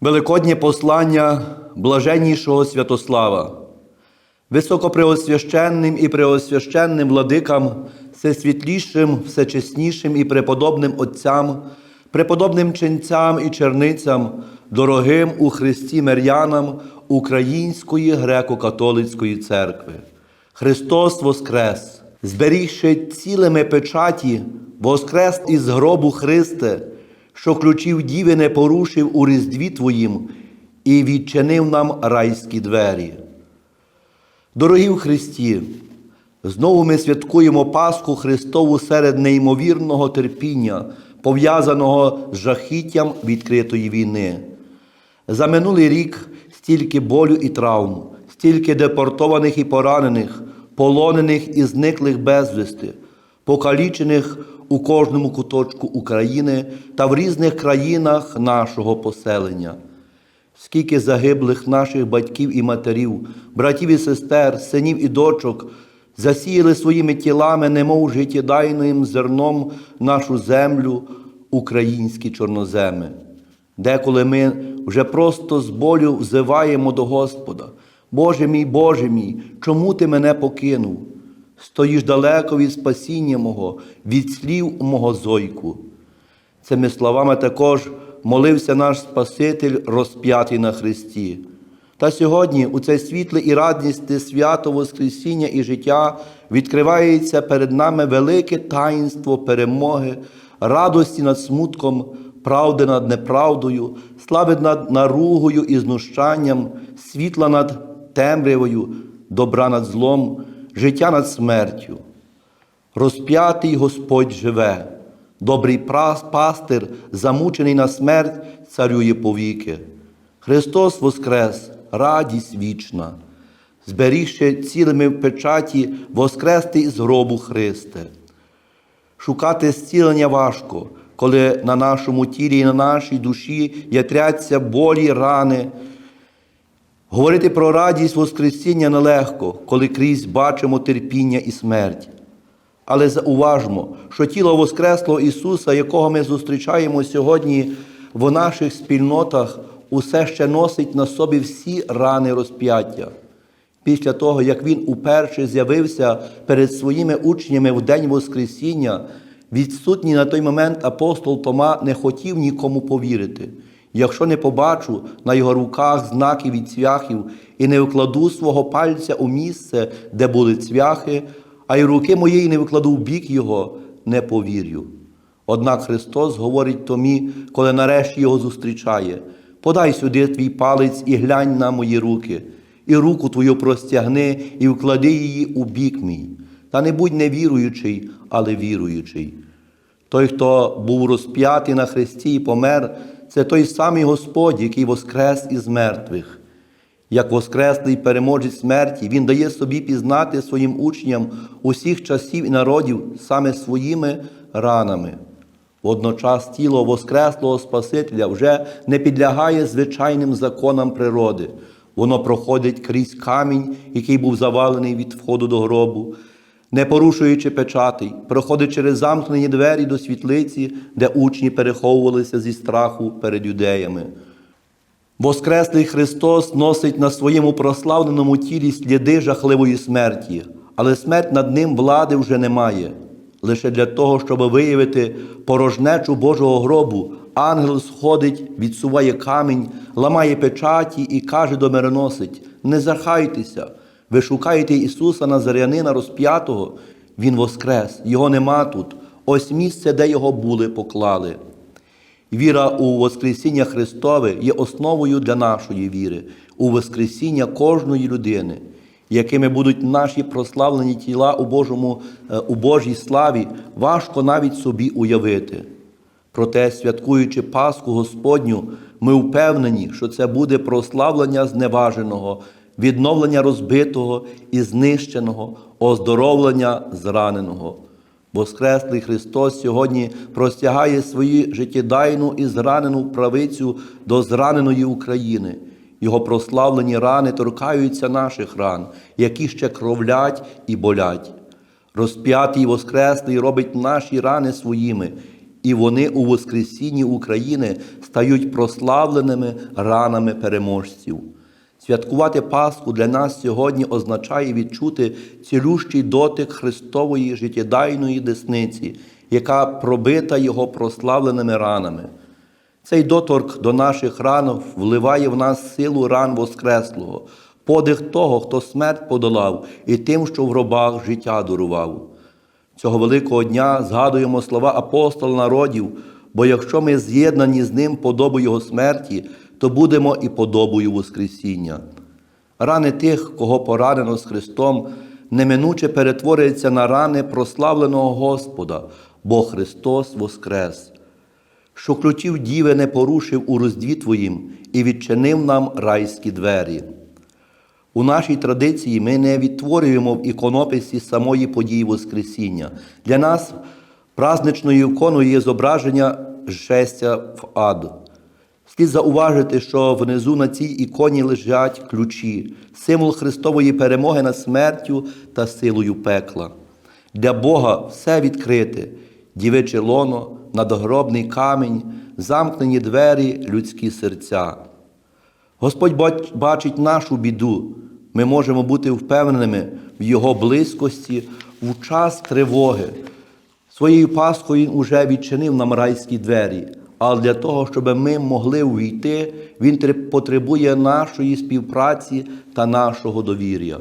Великоднє послання блаженнішого Святослава, високопреосвященним і преосвященним владикам, всесвітлішим, всечеснішим і преподобним отцям, преподобним ченцям і черницям, дорогим у Христі Мер'янам Української греко-католицької церкви. Христос Воскрес, зберігши цілими печаті, воскрес із гробу Христе, що ключів діви не порушив у різдві Твоїм і відчинив нам райські двері. Дорогі в Христі, знову ми святкуємо Пасху Христову серед неймовірного терпіння, пов'язаного з жахіттям відкритої війни. За минулий рік стільки болю і травм, стільки депортованих і поранених, полонених і зниклих безвісти, покалічених у кожному куточку України та в різних країнах нашого поселення. Скільки загиблих наших батьків і матерів, братів і сестер, синів і дочок засіяли своїми тілами, немов життєдайним зерном нашу землю, українські чорноземи. Деколи ми вже просто з болю взиваємо до Господа. Боже мій, Боже мій, чому ти мене покинув? Стоїш далеко від спасіння мого, від слів мого зойку. Цими словами також молився наш Спаситель, розп'ятий на Христі. Та сьогодні, у це світле і радісне свято Воскресіння і життя, відкривається перед нами велике таїнство перемоги, радості над смутком, правди над неправдою, слави над наругою і знущанням, світла над темрявою, добра над злом, життя над смертю. Розп'ятий Господь живе, добрий пастир, замучений на смерть, царює повіки. Христос Воскрес, радість вічна, зберігши цілими в печаті воскрести із гробу Христе. Шукати зцілення важко, коли на нашому тілі і на нашій душі ятряться болі, рани. Говорити про радість Воскресіння нелегко, коли крізь бачимо терпіння і смерть. Але зауважмо, що тіло Воскреслого Ісуса, якого ми зустрічаємо сьогодні в наших спільнотах, усе ще носить на собі всі рани розп'яття. Після того, як Він уперше з'явився перед своїми учнями в день Воскресіння, відсутній на той момент апостол Тома не хотів нікому повірити. Якщо не побачу на його руках знаки від цвяхів і не вкладу свого пальця у місце, де були цвяхи, а й руки моєї не викладу в бік його, не повірю. Однак Христос говорить Томі, коли нарешті його зустрічає: подай сюди твій палець і глянь на мої руки, і руку твою простягни, і вклади її у бік мій. Та не будь невіруючий, але віруючий. Той, хто був розп'ятий на хресті і помер, це той самий Господь, який воскрес із мертвих. Як воскреслий переможець смерті, Він дає собі пізнати своїм учням усіх часів і народів саме своїми ранами. Водночас тіло Воскреслого Спасителя вже не підлягає звичайним законам природи. Воно проходить крізь камінь, який був завалений від входу до гробу, не порушуючи печатей, проходить через замкнені двері до світлиці, де учні переховувалися зі страху перед юдеями. Воскреслий Христос носить на своєму прославленому тілі сліди жахливої смерті, але смерть над ним влади вже немає. Лише для того, щоб виявити порожнечу Божого гробу, ангел сходить, відсуває камінь, ламає печаті і каже до мироносить: Не захайтеся, ви шукаєте Ісуса Назарянина розп'ятого, Він воскрес, Його нема тут. Ось місце, де його були, поклали. Віра у Воскресіння Христове є основою для нашої віри, у Воскресіння кожної людини, якими будуть наші прославлені тіла у, Божому, е, у Божій славі, важко навіть собі уявити. Проте, святкуючи Пасху Господню, ми впевнені, що це буде прославлення зневаженого, відновлення розбитого і знищеного, оздоровлення зраненого. Воскреслий Христос сьогодні простягає свою життєдайну і зранену правицю до зраненої України. Його прославлені рани торкаються наших ран, які ще кровлять і болять. Розп'ятий Воскреслий робить наші рани своїми і вони у Воскресінні України стають прославленими ранами переможців. Святкувати Пасху для нас сьогодні означає відчути цілющий дотик Христової життєдайної десниці, яка пробита Його прославленими ранами. Цей доторк до наших ран вливає в нас силу ран Воскреслого, подих того, хто смерть подолав, і тим, що в гробах життя дарував. Цього великого дня згадуємо слова апостола народів, бо якщо ми з'єднані з ним подобою Його смерті, то будемо і подобою Воскресіння. Рани тих, кого поранено з Христом, неминуче перетворюються на рани прославленого Господа, бо Христос воскрес що ключів діви не порушив у розді Твоїм і відчинив нам райські двері. У нашій традиції ми не відтворюємо в іконописі самої події Воскресіння. Для нас праздничною іконою є зображення жестя в ад. Слід зауважити, що внизу на цій іконі лежать ключі, символ Христової перемоги над смертю та силою пекла. Для Бога все відкрите, дівиче лоно, надгробний камінь, замкнені двері, людські серця. Господь бачить нашу біду. Ми можемо бути впевненими в Його близькості в час тривоги. Своєю Пасхою Він уже відчинив нам райські двері, але для того, щоб ми могли увійти, Він потребує нашої співпраці та нашого довір'я.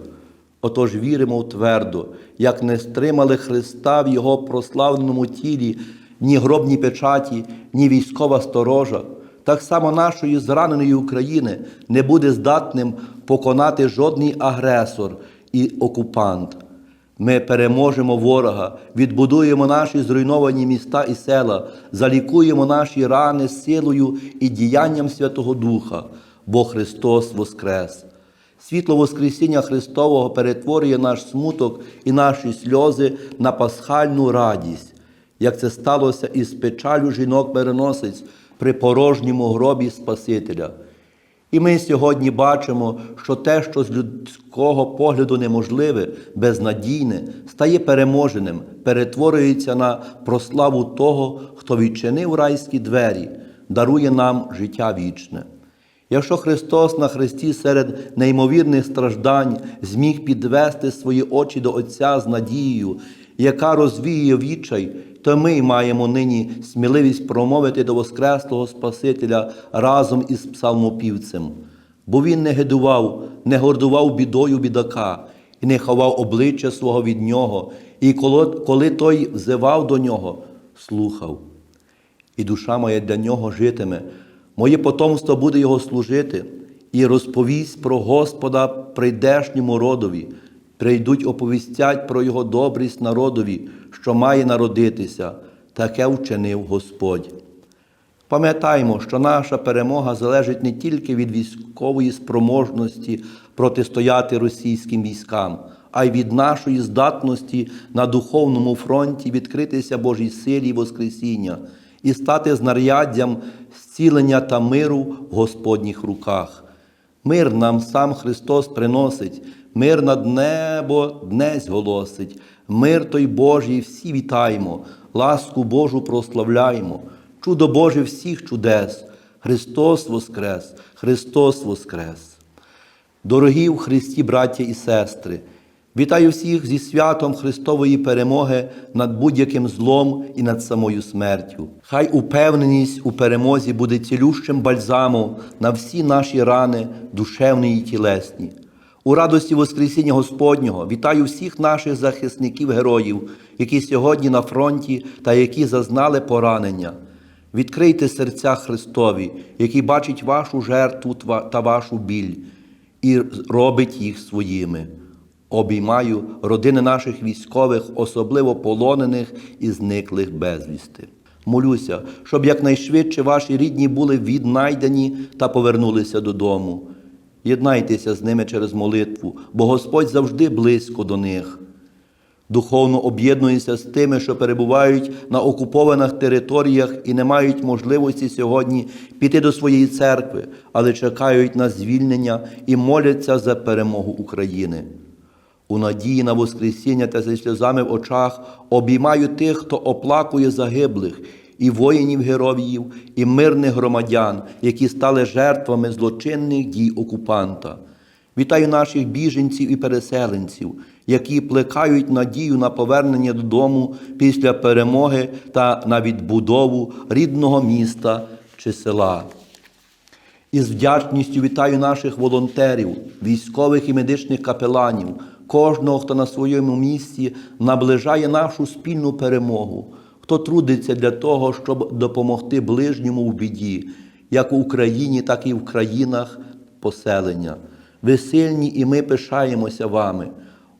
Отож віримо твердо, як не стримали Христа в Його прославленому тілі ні гробні печаті, ні військова сторожа, так само нашої зраненої України не буде здатним поконати жодний агресор і окупант. Ми переможемо ворога, відбудуємо наші зруйновані міста і села, залікуємо наші рани силою і діянням Святого Духа, бо Христос Воскрес. Світло Воскресіння Христового перетворює наш смуток і наші сльози на пасхальну радість, як це сталося із печалю жінок-переносиць при порожньому гробі Спасителя. І ми сьогодні бачимо, що те, що з людського погляду неможливе, безнадійне, стає переможеним, перетворюється на прославу того, хто відчинив райські двері, дарує нам життя вічне. Якщо Христос на Христі серед неймовірних страждань зміг підвести свої очі до Отця з надією, яка розвіює відчай, то ми маємо нині сміливість промовити до Воскреслого Спасителя разом із псалмопівцем. Бо Він не гидував, не гордував бідою бідака і не ховав обличчя свого від нього, і коли той взивав до нього, слухав і душа моя для нього житиме. Моє потомство буде його служити, і розповість про Господа прийдешньому родові. Прийдуть, оповістять про його добрість народові, що має народитися, таке вчинив Господь. Пам'ятаймо, що наша перемога залежить не тільки від військової спроможності протистояти російським військам, а й від нашої здатності на духовному фронті відкритися Божій силі Воскресіння і стати знаряддям зцілення та миру в Господніх руках. Мир нам сам Христос приносить, мир над небо днесь голосить, мир той Божий всі вітаємо, ласку Божу прославляємо, чудо Боже всіх чудес. Христос Воскрес, Христос Воскрес. Дорогі в Христі, браття і сестри, вітаю всіх зі святом Христової перемоги над будь-яким злом і над самою смертю. Хай упевненість у перемозі буде цілющим бальзамом на всі наші рани, душевні і тілесні. У радості Воскресіння Господнього вітаю всіх наших захисників-героїв, які сьогодні на фронті та які зазнали поранення. Відкрийте серця Христові, який бачить вашу жертву та вашу біль і робить їх своїми. Обіймаю родини наших військових, особливо полонених і зниклих безвісти. Молюся, щоб якнайшвидше ваші рідні були віднайдені та повернулися додому. Єднайтеся з ними через молитву, бо Господь завжди близько до них. Духовно об'єднуюся з тими, що перебувають на окупованих територіях і не мають можливості сьогодні піти до своєї церкви, але чекають на звільнення і моляться за перемогу України. У надії на Воскресіння та зі сльозами в очах обіймаю тих, хто оплакує загиблих, і воїнів-героїв, і мирних громадян, які стали жертвами злочинних дій окупанта. Вітаю наших біженців і переселенців, які плекають надію на повернення додому після перемоги та на відбудову рідного міста чи села. Із вдячністю вітаю наших волонтерів, військових і медичних капеланів, кожного, хто на своєму місці наближає нашу спільну перемогу, хто трудиться для того, щоб допомогти ближньому в біді, як у Україні, так і в країнах поселення. Ви сильні, і ми пишаємося вами.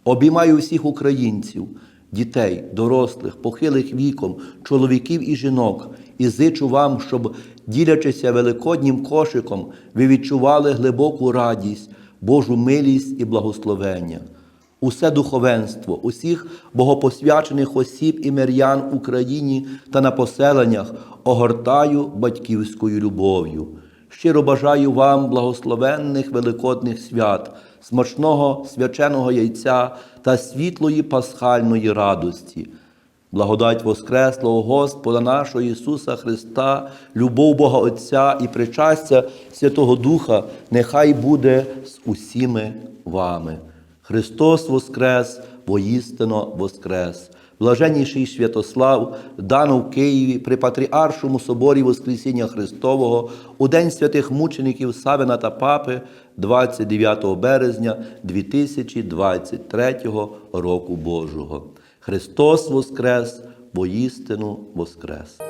Обіймаю всіх українців, дітей, дорослих, похилих віком, чоловіків і жінок, і зичу вам, щоб, ділячися великоднім кошиком, ви відчували глибоку радість, Божу милість і благословення. Усе духовенство, усіх богопосвячених осіб і мирян в Україні та на поселеннях огортаю батьківською любов'ю. Щиро бажаю вам благословенних великодних свят, смачного свяченого яйця та світлої пасхальної радості. Благодать Воскреслого Господа нашого Ісуса Христа, любов Бога Отця і причастя Святого Духа нехай буде з усіми вами. Христос Воскрес, воістино Воскрес! Блаженніший Святослав, дано в Києві при Патріаршому соборі Воскресіння Христового у День святих мучеників Савина та Папи 29 березня 2023 року Божого. Христос Воскрес, воістину Воскрес!